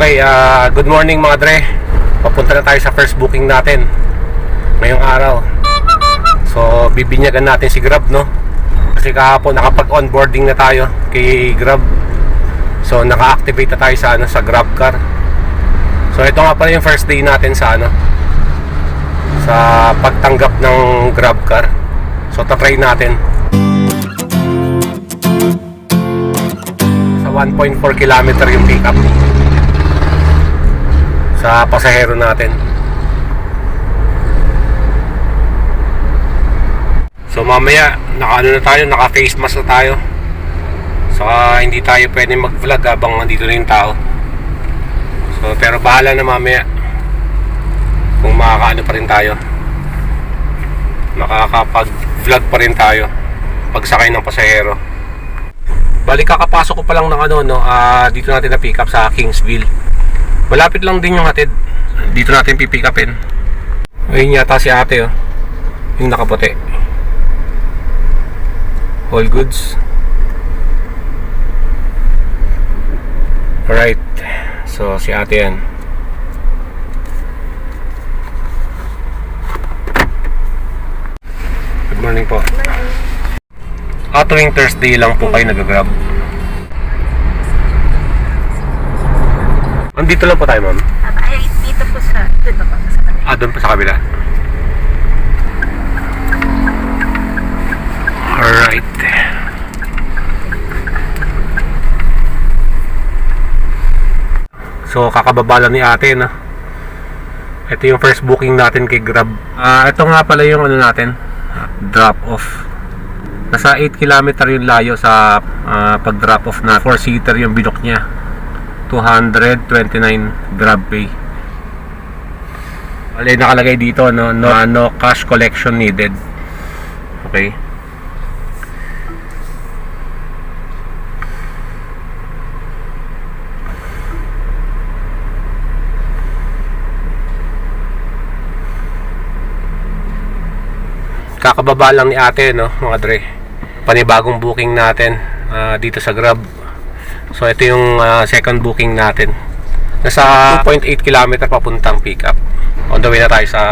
Okay, ah, good morning mga dre. Papunta na tayo sa first booking natin ngayong araw. So, bibinyagan natin si Grab, no? Kasi kahapon nakapag-onboarding na tayo kay Grab. So, naka-activate na tayo sa ano sa Grab car. So, ito nga pala yung first day natin sa ano sa pagtanggap ng Grab car. So, tatry natin. Sa 1.4 kilometer yung pickup sa pasahero natin. So mamaya, naka ano na tayo, naka face mask na tayo. Saka hindi tayo pwede mag-vlog habang nandito na yung tao. So pero bahala na mamaya kung makakaano pa rin tayo. Makakapag-vlog pa rin tayo pagsakay ng pasahero. Balik kakapasok ko pa lang ng ano no, ah, dito natin na pick up sa Kingsville. Malapit lang din yung hatid. Dito natin pipick upin. Ayun yata si ate oh. Yung nakaputi. All goods. Alright. So si ate yan. Good morning po. Ah, tuwing Thursday lang po kayo nag-grab. Andito lang po tayo, ma'am. Ay, dito po sa, dito po sa kanila. Ah, doon pa sa kabila. Alright. So, kakababa lang ni ate, no? Ito yung first booking natin kay Grab. Ah, ito nga pala yung ano natin, drop off. Nasa 8 km yung layo sa ah, pag-drop off na 4-seater yung binok niya. 229 Grab Pay. Alay nakalagay dito no no, no cash collection needed. Okay. Kakababa lang ni ate no mga dre. Panibagong booking natin ah, dito sa Grab. So ito yung ah, second booking natin. Nasa 2.8 km papuntang pickup. On the way na tayo sa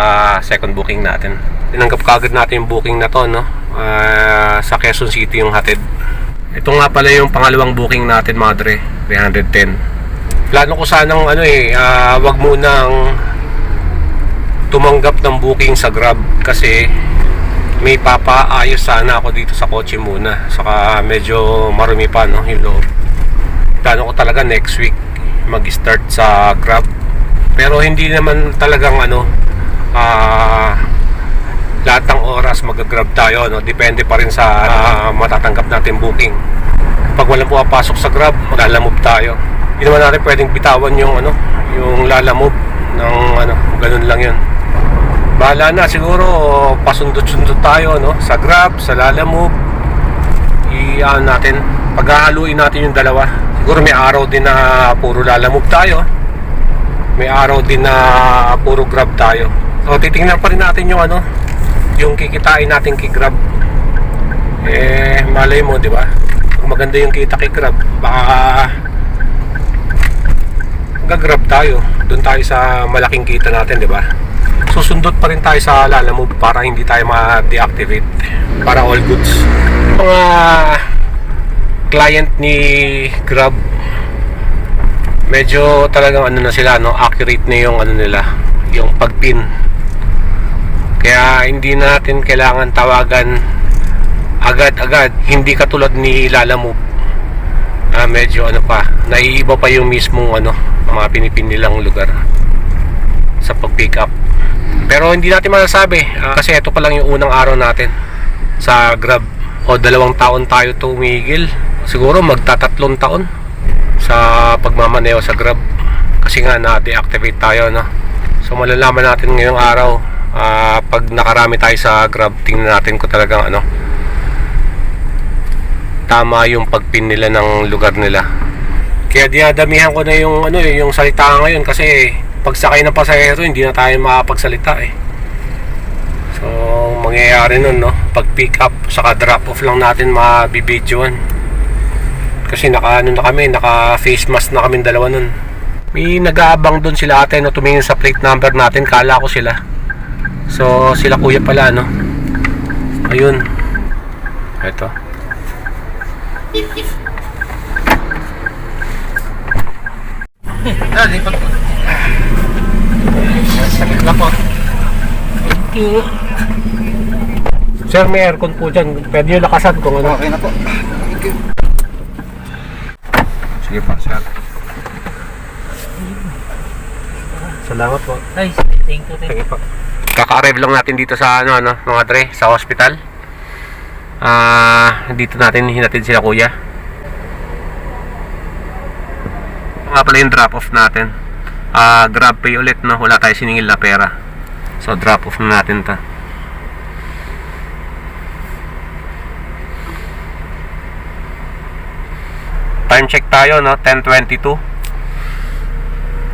second booking natin. Tinanggap kagad natin yung booking na to, no? Ah, sa Quezon City yung hatid. Ito nga pala yung pangalawang booking natin, madre. 310. Plano ko sanang ano eh, ah, wag munang tumanggap ng booking sa Grab kasi may papaayos sana ako dito sa kotse muna. Saka medyo marumi pa no, yung loob. Plano ko talaga next week mag-start sa Grab. Pero hindi naman talagang ano ah lahat ng oras mag-grab tayo no. Depende pa rin sa ah, matatanggap natin booking. Pag walang pumapasok sa Grab, lalamove tayo. Hindi naman natin pwedeng bitawan yung ano, yung lalamove ng ano, ganun lang 'yun. Bahala na siguro pasundot-sundot tayo no sa Grab, sa Lalamove. I-ano natin, paghahaluin natin yung dalawa. Siguro may araw din na puro Lalamove tayo. May araw din na puro Grab tayo. So titingnan pa rin natin yung ano, yung kikitain natin kay Grab. Eh malay mo, di ba? Kung maganda yung kita kay Grab, baka gagrab tayo. Doon tayo sa malaking kita natin, di ba? susundot pa rin tayo sa Lalamove para hindi tayo ma-deactivate para all goods mga client ni Grab medyo talagang ano na sila no accurate na yung ano nila yung pagpin kaya hindi natin kailangan tawagan agad-agad hindi katulad ni Lalamove ah, medyo ano pa naiiba pa yung mismong ano mga pinipin nilang lugar sa pag-pick up pero hindi natin masasabi ah, kasi ito pa lang yung unang araw natin sa Grab. O dalawang taon tayo tumigil. Siguro magtatatlong taon sa pagmamaneo sa Grab. Kasi nga na-deactivate tayo no. So malalaman natin ngayong araw ah, pag nakarami tayo sa Grab, tingnan natin ko talagang ano tama yung pagpin nila ng lugar nila. Kaya dinadamihan ko na yung ano eh, yung salita ngayon kasi pagsakay ng pasahero hindi na tayo makapagsalita eh. So mangyayari nun no, pag pick up saka drop off lang natin mabibidyoan. Kasi naka ano na kami, naka face mask na kami dalawa nun. May nag-aabang doon sila ate no, tumingin sa plate number natin. Kala ko sila. So, sila kuya pala, no? Ayun. Ito. Ah, lipat po. Saglit lang po. Sir, may aircon po dyan. Pwede nyo lakasan kung ano. Okay na po. You. Sige sir. Salamat po. Ay, thank you, thank Sige po. Kaka-arrive lang natin dito sa ano ano, mga dre, sa hospital. Ah, dito natin hinatid sila kuya. Nga pala yung drop off natin. Ah, grab pay ulit no, wala tayo siningil na pera. So drop off na natin 'to. Time check tayo no, 10:22.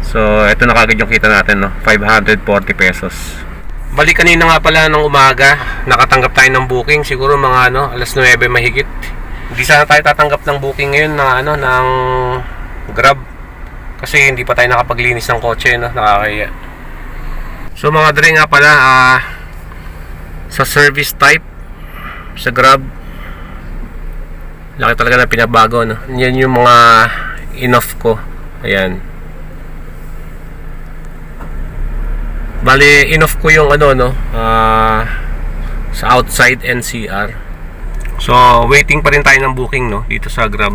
So, ito na kagad yung kita natin, no? 540 pesos. Balik kanina nga pala ng umaga, nakatanggap tayo ng booking, siguro mga ano, alas 9 mahigit. Hindi sana tayo tatanggap ng booking ngayon na ano, ng Grab. Kasi hindi pa tayo nakapaglinis ng kotse, no? Nakakaya. So, mga dre nga pala, ah, sa service type, sa Grab, laki talaga na pinabago, no? Yan yung mga enough ko. Ayan. Bali, enough ko yung ano, no, ah, sa outside NCR. So, waiting pa rin tayo ng booking, no, dito sa Grab.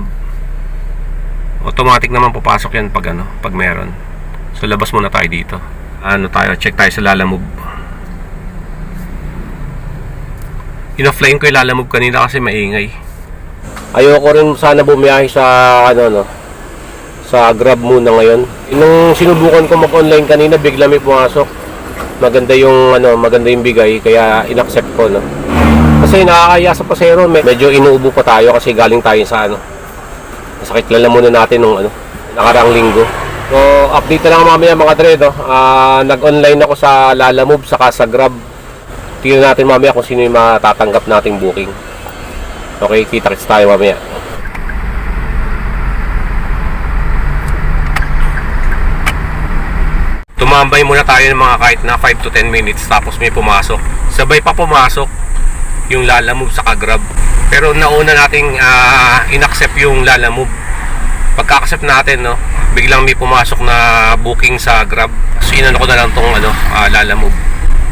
Automatic naman papasok yan pag ano, pag meron. So, labas muna tayo dito. Ano tayo, check tayo sa Lalamove. In-offline ko yung Lalamove kanina kasi maingay. Ayoko rin sana bumiyahe sa ano, no, sa Grab muna ngayon. Nung sinubukan ko mag-online kanina, bigla may pumasok maganda yung ano, maganda yung bigay kaya inaccept ko no. Kasi nakakaya sa pasero, me- medyo inuubo pa tayo kasi galing tayo sa ano. Sakit lala muna natin nung ano, nakarang linggo. So, update na lang mamaya mga dre, no? Ah, nag-online ako sa Lalamove saka sa Grab. Tingnan natin mamaya kung sino yung matatanggap nating booking. Okay, kita-kits tayo mamaya. Tumambay muna tayo ng mga kahit na 5 to 10 minutes tapos may pumasok. Sabay pa pumasok yung Lalamove sa Grab. Pero nauna nating ah, inaccept yung Lalamove. Pagka-accept natin, no, biglang may pumasok na booking sa Grab. So inano ko na lang tong ano, ah, Lalamove.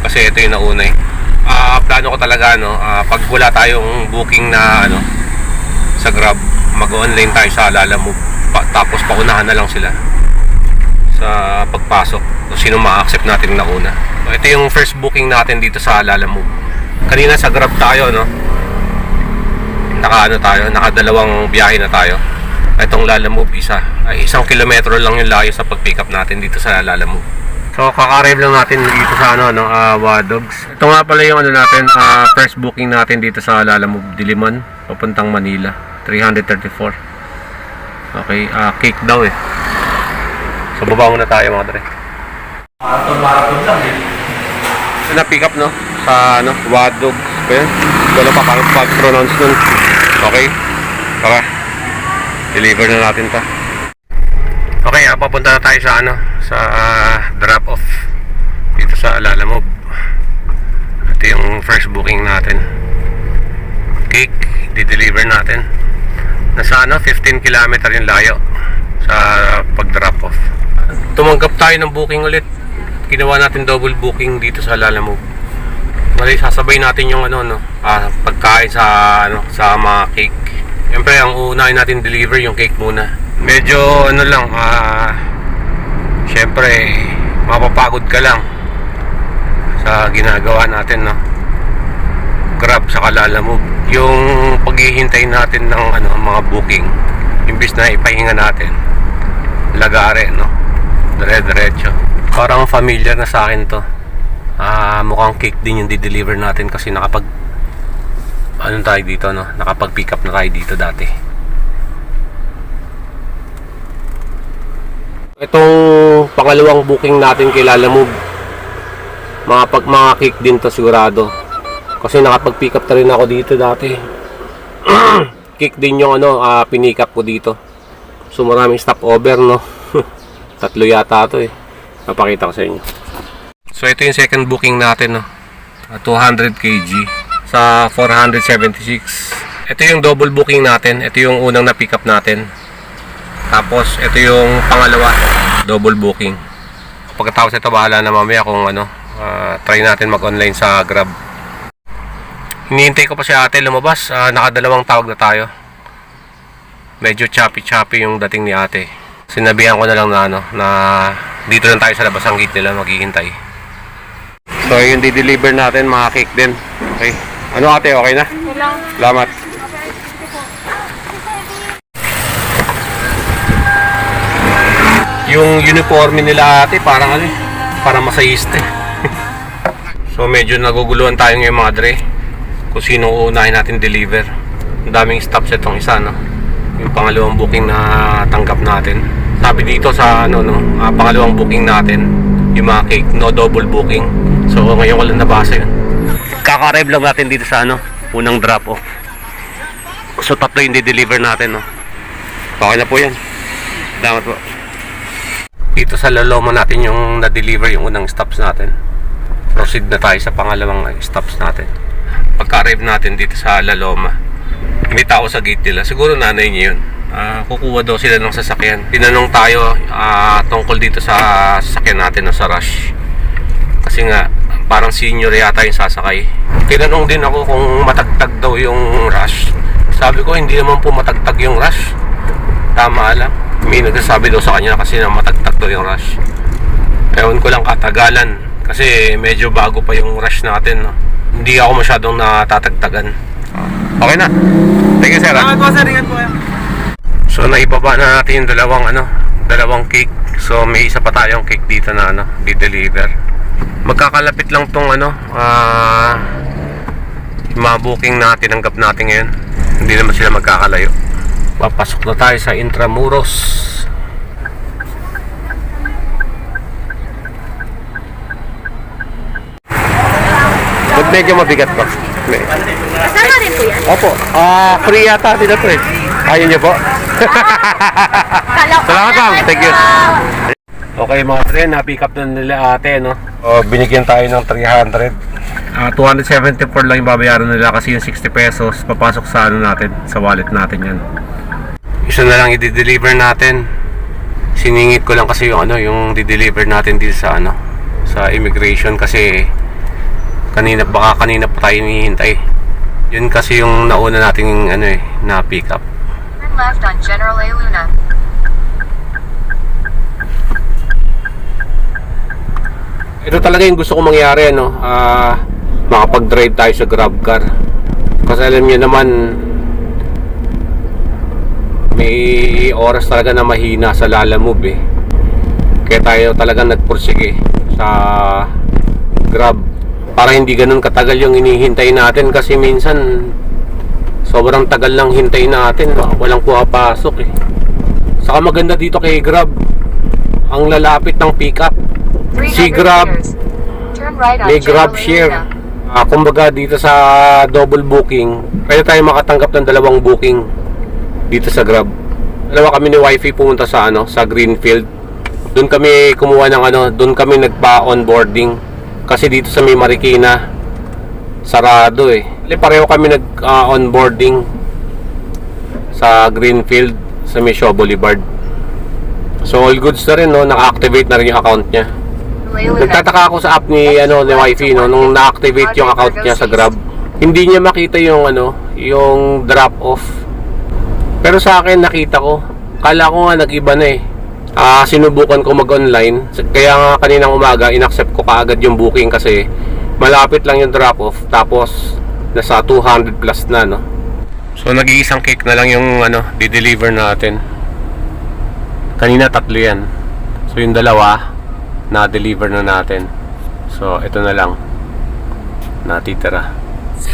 Kasi ito yung nauna eh. Ah, plano ko talaga no, ah, pag wala tayong booking na ano sa Grab, mag-online tayo sa Lalamove. Pa- tapos paunahan na lang sila sa pagpasok kung sino ma-accept natin na una. So, ito yung first booking natin dito sa Lalamove. Kanina sa Grab tayo, no? Naka ano tayo, nakadalawang biyahe na tayo. Itong Lalamove isa. Ay, isang kilometro lang yung layo sa pag-pick up natin dito sa Lalamove. So, kaka-arrive lang natin dito sa ano, no, uh, Wadogs. Ito nga pala yung ano natin, ah, first booking natin dito sa Lalamove Diliman, papuntang Manila. 334. Okay, ah, cake daw eh. So baba muna tayo mga dre. Marathon, marathon lang eh. Na pick up no sa ano Wadog. Okay? Wala pa paano pag-pronounce nun. Okay? Tara. Deliver na natin ta. Okay, ah, papunta na tayo sa ano sa ah, drop off dito sa Lalamove. Ito yung first booking natin. Cake, di-deliver natin. Nasa ano, 15 kilometer yung layo sa pag-drop off. Tumanggap tayo ng booking ulit. Ginawa natin double booking dito sa Lalamove. Mali sasabay natin yung ano no, ah, pagkain sa ano sa mga cake. Siyempre ang uunahin natin deliver yung cake muna. Medyo ano lang ah Siyempre mapapagod ka lang sa ginagawa natin no. Grab sa Lalamove. Yung paghihintay natin ng ano mga booking imbis na ipahinga natin lagare no? Dire-diretso. Parang familiar na sa akin to. Ah mukhang cake din yung di-deliver natin kasi nakapag ano tayo dito no? Nakapag pick up na tayo dito dati itong pangalawang booking natin kay Lalamove mga pag mga cake din to sigurado kasi nakapag pick up na rin ako dito dati cake din yung ano ah, pinick up ko dito so maraming stopover no Tatlo yata ito eh. Napakita ko sa inyo. So ito yung second booking natin no. Ah, 200 kg sa 476. Ito yung double booking natin. Ito yung unang na pick up natin. Tapos ito yung pangalawa, double booking. Pagkatapos ito bahala na mamaya kung ano, ah, try natin mag-online sa Grab. Hinihintay ko pa si ate lumabas. Ah, nakadalawang tawag na tayo. Medyo choppy-choppy yung dating ni ate. Sinabihan ko na lang na ano, na dito lang tayo sa labas ang gate nila maghihintay. So, yung di-deliver natin, mga cake din. Okay. Ano ate, okay na? Salamat. Yung uniforme nila ate, parang ano eh, parang masayiste. so, medyo naguguluhan tayo ngayon mga dre. Kung sino uunahin natin deliver. Ang daming stops itong isa, no? Yung pangalawang booking na tanggap natin. Sabi dito sa ano no, ah, pangalawang booking natin, yung mga cake, no double booking. So ngayon ko lang nabasa yun. Kaka-arrive lang natin dito sa ano, unang drop off. So tatlo yung di-deliver natin, no. Okay na po yan. Salamat po. Dito sa Laloma natin yung na-deliver yung unang stops natin. Proceed na tayo sa pangalawang eh, stops natin. Pagka-arrive natin dito sa Laloma, may tao sa gate nila. Siguro nanay niya yun. Ah, kukuha daw sila ng sasakyan. Tinanong tayo ah, tungkol dito sa sasakyan natin na sa Rush. Kasi nga, parang senior yata yung sasakay. Tinanong din ako kung matagtag daw yung Rush. Sabi ko, hindi naman po matagtag yung Rush. Tama lang. May nagsasabi daw sa kanya kasi na matagtag daw yung Rush. Ewan ko lang katagalan. Kasi medyo bago pa yung Rush natin. No? Hindi ako masyadong natatagtagan. Okay na. Thank you, sir. ah. Po, sir. Ingat po kayo. So naibaba na natin yung dalawang ano, dalawang cake. So may isa pa tayong cake dito na ano, di-deliver. Magkakalapit lang tong ano, ah yung mga booking na tinanggap natin ngayon. Hindi naman sila magkakalayo. Papasok na tayo sa Intramuros. Ba't medyo mabigat pa? May- Kasama rin po yan. Opo, ah free yata din ito eh. Ayaw niyo po? Salamat, ma'am. Thank you. Okay mga friend, na-pick up na nila ate, no? O, binigyan tayo ng 300. Ah, 274 lang yung babayaran nila kasi yung 60 pesos papasok sa ano natin, sa wallet natin yan. Isa na lang i-deliver natin. Siningit ko lang kasi yung ano, yung di-deliver natin dito sa ano, sa immigration kasi kanina baka kanina pa tayo hinihintay. Yun kasi yung nauna nating ano eh, na pick up. Turn left on General A. Luna. Ito talaga yung gusto ko mangyari ano, ah makapag-drive tayo sa grab car. Kasi alam niyo naman may oras talaga na mahina sa Lala Move eh. Kaya tayo talaga nagpursige sa grab. Para hindi ganun katagal yung inihintay natin kasi minsan sobrang tagal lang hintay natin walang pumapasok eh. Saka maganda dito kay grab ang lalapit ng pick up 300 Si Grab, right may grab share. Ah, kumbaga dito sa double booking, pwede tayo makatanggap ng dalawang booking dito sa Grab. Dalawa kami ni Wifi pumunta sa ano, sa Greenfield. Doon kami kumuha ng ano, doon kami nagpa-onboarding kasi dito sa may Marikina sarado eh.Ali pareho kami nag-onboarding sa Greenfield sa Misho Boulevard. So all goods na rin no, naka-activate na rin yung account niya. Nagtataka ako sa app ni ano ni Wifi no nung na-activate yung account niya sa Grab. Hindi niya makita yung ano, yung drop off. Pero sa akin nakita ko. Kala ko nga nag-iba na eh. Ah, sinubukan ko mag-online. Kaya nga kaninang umaga inaccept ko kaagad yung booking kasi malapit lang yung drop off tapos nasa 200 plus na no. So nag-iisang cake na lang yung ano, di-deliver natin. Kanina tatlo yan. So yung dalawa na-deliver na natin. So ito na lang natitira. Sa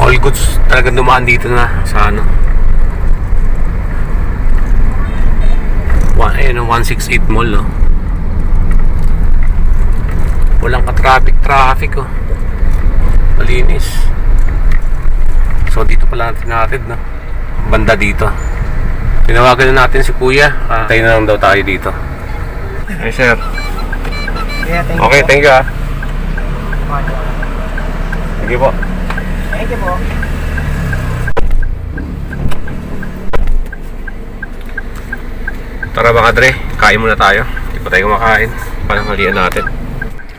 All goods talagang dumaan dito na sa ano. One, ayun, 168 mall, no? Walang ka-traffic, traffic, oh. Malinis. So, dito pala natin natin, no? Banda dito. Tinawagan na natin si Kuya. Ah, tayo na lang daw tayo dito. Ay, sir. Yeah, thank Okay, thank you ah. Sige po. Thank you po. Tara mga dre, kain muna tayo. Hindi pa tayo kumakain. Pananghalian natin.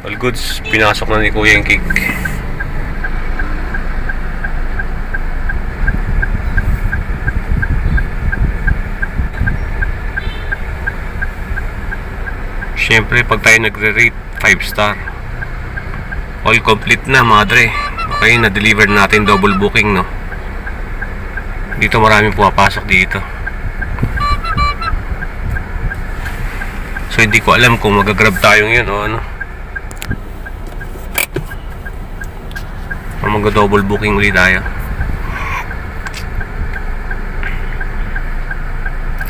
All goods, pinasok na ni Kuya yung cake. Siyempre, pag tayo nagre-rate, 5 star. All complete na mga dre. Okay, na-deliver natin double booking, no? Dito maraming pumapasok dito. So hindi ko alam kung magagrab tayo ngayon o ano. O mag-double booking ulit tayo.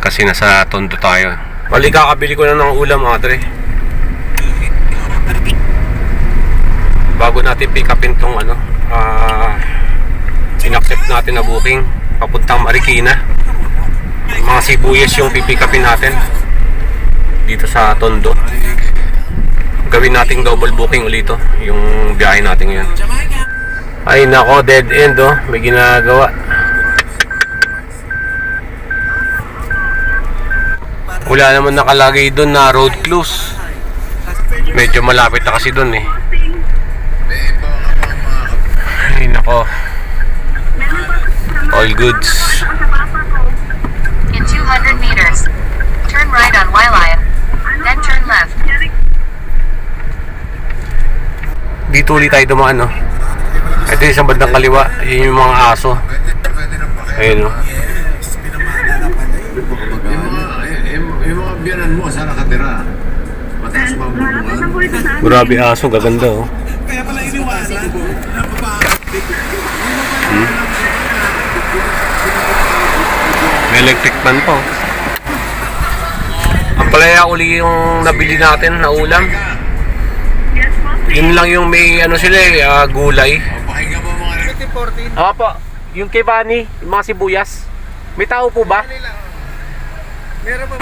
Kasi nasa tondo tayo. Mali kakabili ko na ng ulam mga dre. Bago natin pick upin tong ano, ah, inaccept natin na booking papuntang Marikina. Mga sibuyas yung pipick upin natin dito sa Tondo. Gawin nating double booking ulit ito, yung biyahe natin ngayon. Ay nako, dead end oh, may ginagawa. Wala naman nakalagay doon na road close. Medyo malapit na kasi doon eh. Ay nako. All goods. In 200 meters, turn right on Wylion, then turn left. dito ulit tayo dumaan, no? Ito yung isang bandang kaliwa. Yun yung mga aso. Ayun, no? Yung mga, biyanan mo, saan nakatira? Mataas pa ang bubungan. Grabe aso, gaganda, oh. Kaya pala May electric fan pa, oh. Ang palaya uli yung nabili natin na ulam. Yun lang yung may ano sila eh, ah, gulay. Opo, yung kay Bani, yung mga sibuyas. May tao po ba? Meron pa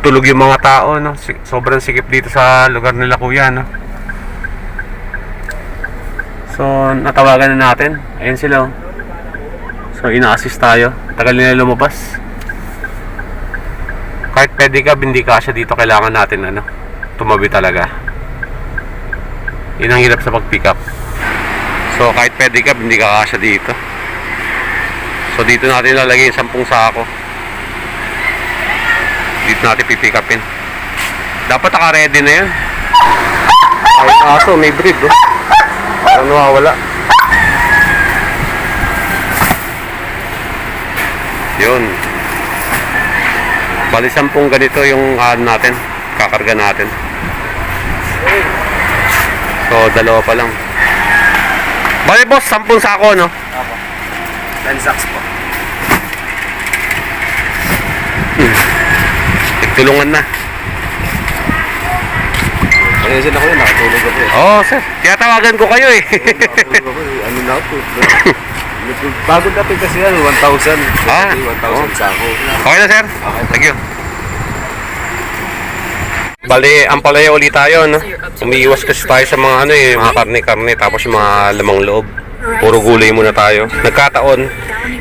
Tulog yung mga tao, no? Sobrang sikip dito sa lugar nila kuya, no? So, natawagan na natin. Ayun sila, oh. So, ina-assist tayo. Tagal nila lumabas. Kahit pwede ka, hindi ka siya dito, kailangan natin, ano, tumabi talaga. Yun ang hirap sa pag-pick up. So, kahit pwede ka, hindi ka kasya dito. So, dito natin lalagay yung sampung sako. Dito natin pipick upin. Dapat naka-ready na yun. Ay, aso, may breed, oh. Parang nawawala. Yun. Bali, sampung ganito yung ano natin. Kakarga natin. So, dalawa pa lang. Bali, boss, sampung sako, no? Lansax po. Tulungan na. Ayun ako yun, nakatulog ako eh. Oo, oh, sir. Kaya tawagan ko kayo, eh. Nakatulog ako eh. Ano na ako? Bago dati kasi yan, 1,000. Ah, 1,000 oo. sa ako. Okay na, sir. Thank you. Bali, ang palaya ulit tayo, no? Umiiwas kasi tayo sa mga ano eh, mga karne-karne, tapos yung mga lamang loob. Puro gulay muna tayo. Nagkataon,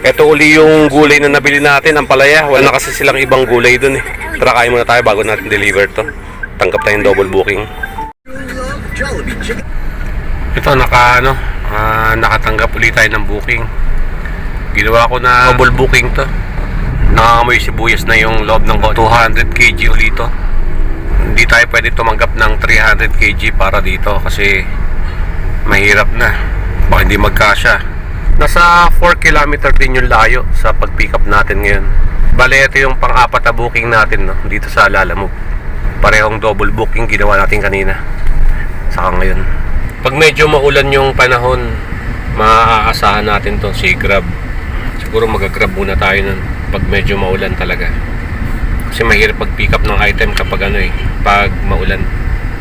ito uli yung gulay na nabili natin, ang palaya. Wala na kasi silang ibang gulay dun eh. Tara, kain muna tayo bago natin deliver to. Tanggap tayong double booking. Ito, naka, ano, ah, nakatanggap ulit tayo ng booking. Ginawa ko na double booking to. Nakakamoy sibuyas na yung loob ng 200 kg ulit to. Hindi tayo pwede tumanggap ng 300 kg para dito kasi mahirap na. Baka hindi magkasya. Nasa 4 kilometer din yung layo sa pag-pick up natin ngayon. Bale, ito yung pang-apat na booking natin no, dito sa Lalamove. Parehong double booking ginawa natin kanina. Saka ngayon. Pag medyo maulan yung panahon, maaasahan natin to si Grab. Siguro mag-grab muna tayo nun pag medyo maulan talaga. Kasi mahirap pag-pick up ng item kapag ano eh, pag maulan.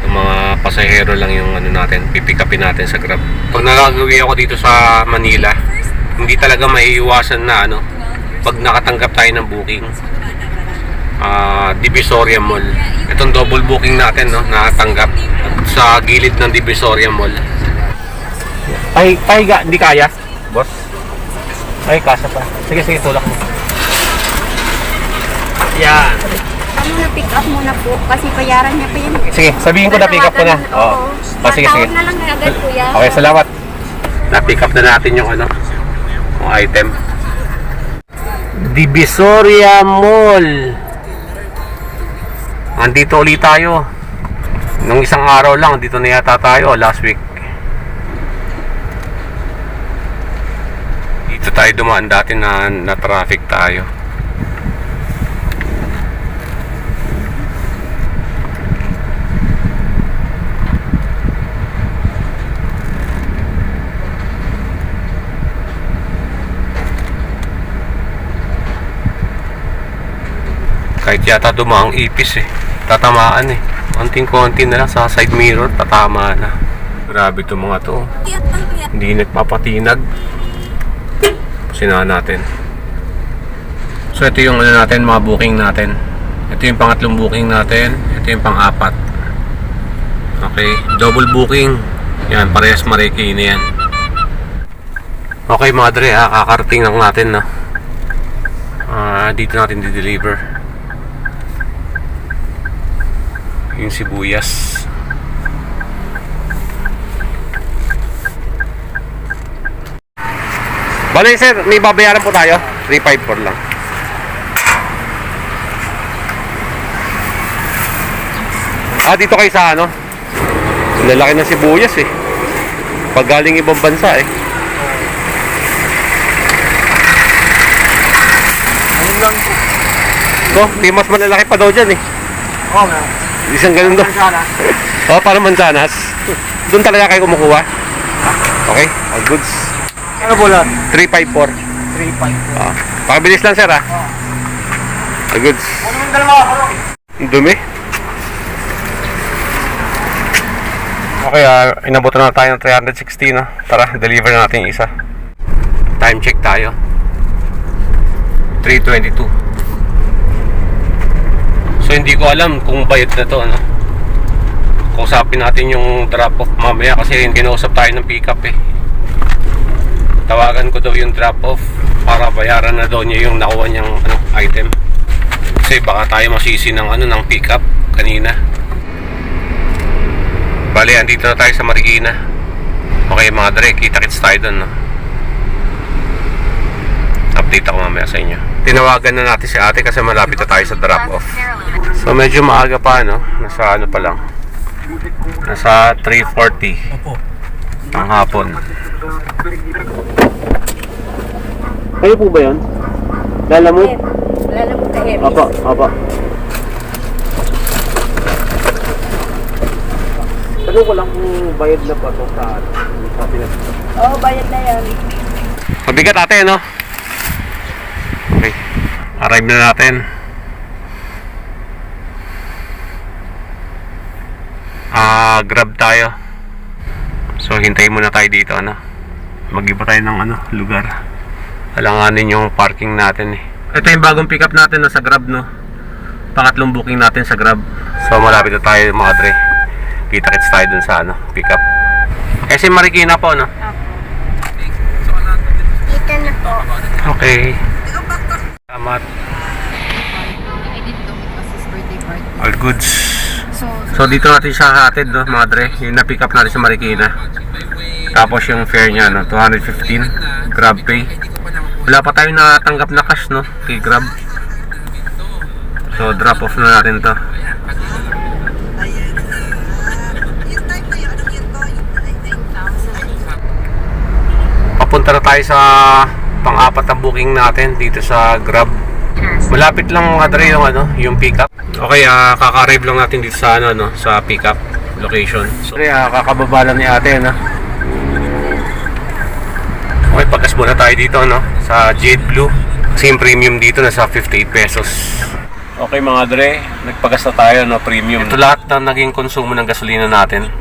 Yung mga pasahero lang yung ano natin, pipick upin natin sa Grab. Pag nagagawi ako dito sa Manila, hindi talaga maiiwasan na ano, pag nakatanggap tayo ng booking. Ah, Divisoria Mall. Itong double booking natin, no, nakatanggap sa gilid ng Divisoria Mall. Ay, pahiga, hindi kaya, boss. Ay, kasa pa. Sige, sige, tulak mo. Yan. Ano na pick up muna po kasi bayaran niya pa yan. Sige, sabihin ko na pick up ko na. Oo. Oo. Oh, sige, sige. Na lang agad kuya. Okay, salamat. Na-pick up na natin yung ano, yung item. Divisoria Mall. Andito ulit tayo. Nung isang araw lang, dito na yata tayo, last week. Dito tayo dumaan dati na, na traffic tayo. Kahit yata dumaang ipis eh. Tatamaan eh. Konting-konti na lang sa side mirror, tatama na. Grabe to mga to. Hindi nagpapatinag. Sinahan natin. So ito yung ano natin, mga booking natin. Ito yung pangatlong booking natin. Ito yung pang-apat. Okay, double booking. Yan, parehas mariki na yan. Okay mga dre, ah, kakarating lang natin no. Ah, dito natin di-deliver. Yung sibuyas. Bale sir, may babayaran po tayo. 354 lang. Ah, dito kayo sa ano? Lalaki ng sibuyas eh. Pag galing ibang bansa eh. Ano lang po? Ko, may mas malalaki pa daw dyan eh. Oo nga. Isang ganun daw. Oh, para mansanas. Doon talaga kayo kumukuha. Okay, all goods. Ano po lang? 354. 3-5. Ah, pakabilis lang sir ah. All goods. Ano yung dalawa ako? Ang dumi. Okay, ah, inabot na tayo ng 360 no. Tara, deliver na natin yung isa. Time check tayo. 322. So hindi ko alam kung bayad na to ano. Kausapin natin yung drop off mamaya kasi kinausap tayo ng pick up eh. Tawagan ko daw yung drop off para bayaran na daw niya yung nakuha niyang ano, item. Kasi baka tayo masisi ng ano ng pick up kanina. Bali, andito na tayo sa Marikina. Okay mga dre, kita-kits tayo doon, no? Update ako mamaya sa inyo. Tinawagan na natin si ate kasi malapit na tayo sa drop-off. So medyo maaga pa, no? Nasa ano pa lang. Nasa 3.40 Opo. ng hapon. Kayo po ba yun? Lalamog? Lalo mo ka heavy. Opo, opo. Tanong ko lang kung bayad na ba ito sa sa Pinas. Oo, oh, bayad na yan. Mabigat ate, no? Arrive na natin. Ah, grab tayo. So, hintayin muna tayo dito, ano? Mag-iba tayo ng, ano, lugar. Alanganin yung parking natin, eh. Ito yung bagong pickup natin, no, sa grab, no? Pangatlong booking natin sa grab. So, malapit na tayo, mga tre. Kita-kits tayo dun sa, ano, pickup. Kasi Marikina po, no? Dito na po. Okay. Salamat. All goods. So dito natin siya hatid no, mga dre. Yung na-pick up natin sa Marikina. Tapos yung fare niya no, 215 Grab Pay. Wala pa tayong natanggap na cash no, kay Grab. So drop off na natin to. Papunta na tayo sa pang-apat na booking natin dito sa Grab. Malapit lang mga dre yung ano, yung pickup. Okay, ah kaka-arrive lang natin dito sa ano, no, sa pickup location. So, dre, ah, kakababa lang ni ate, no. Okay, pagkas muna tayo dito, no, sa Jade Blue. Kasi yung premium dito nasa 58 pesos. Okay mga dre, nagpagas na tayo no, premium. Ito lahat na naging konsumo ng gasolina natin.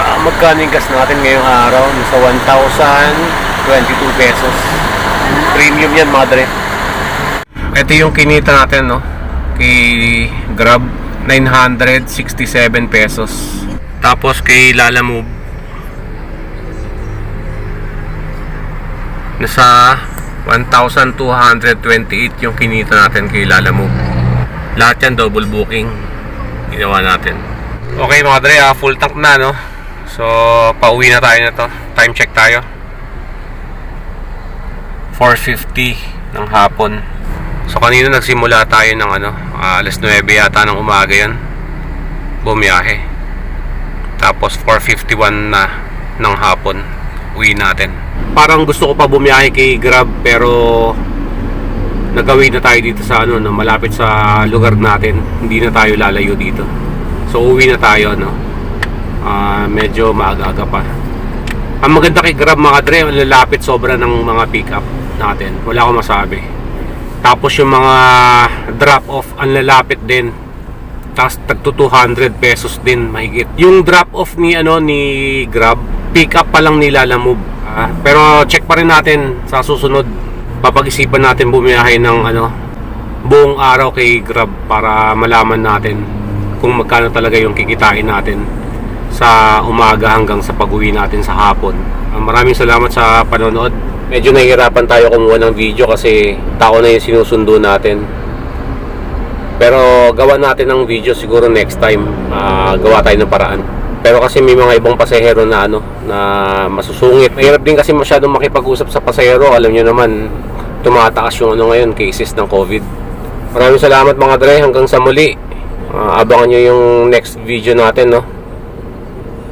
Ah, magkano yung gas natin ngayong araw? Nasa 1,022 pesos. Premium yan mga dre. ito yung kinita natin, no? Kay Grab, 967 pesos. Tapos kay Lala Move, nasa 1,228 yung kinita natin kay Lala Move. Lahat yan double booking. Ginawa natin. Okay mga dre, ah, full tank na, no? So, pauwi na tayo na to. Time check tayo. 4.50 ng hapon. So kanina nagsimula tayo ng ano, ah, alas 9 yata ng umaga yan. Bumiyahe. Tapos 4.51 na ng hapon. Uwi natin. Parang gusto ko pa bumiyahe kay Grab pero nagawin na tayo dito sa ano, no, malapit sa lugar natin. Hindi na tayo lalayo dito. So uwi na tayo no. Ah, medyo maaga-aga pa. Ang maganda kay Grab mga dre, lalapit sobra ng mga pick-up natin. Wala akong masabi. Tapos yung mga drop off ang lalapit din. Tapos tagto 200 pesos din mahigit. Yung drop off ni ano ni Grab, pick up pa lang nila la move. Ah, pero check pa rin natin sa susunod. Papag-isipan natin bumiyahe ng ano buong araw kay Grab para malaman natin kung magkano talaga yung kikitain natin sa umaga hanggang sa pag-uwi natin sa hapon. Ah, maraming salamat sa panonood. Medyo nahihirapan tayo kumuha ng video kasi tao na yung sinusundo natin. Pero gawa natin ng video siguro next time. Ah, gawa tayo ng paraan. Pero kasi may mga ibang pasahero na ano na masusungit. Mahirap din kasi masyadong makipag-usap sa pasahero. Alam niyo naman tumataas yung ano ngayon cases ng COVID. Maraming salamat mga dre hanggang sa muli. Ah, abangan niyo yung next video natin no.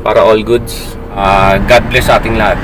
Para all goods. Ah, God bless ating lahat.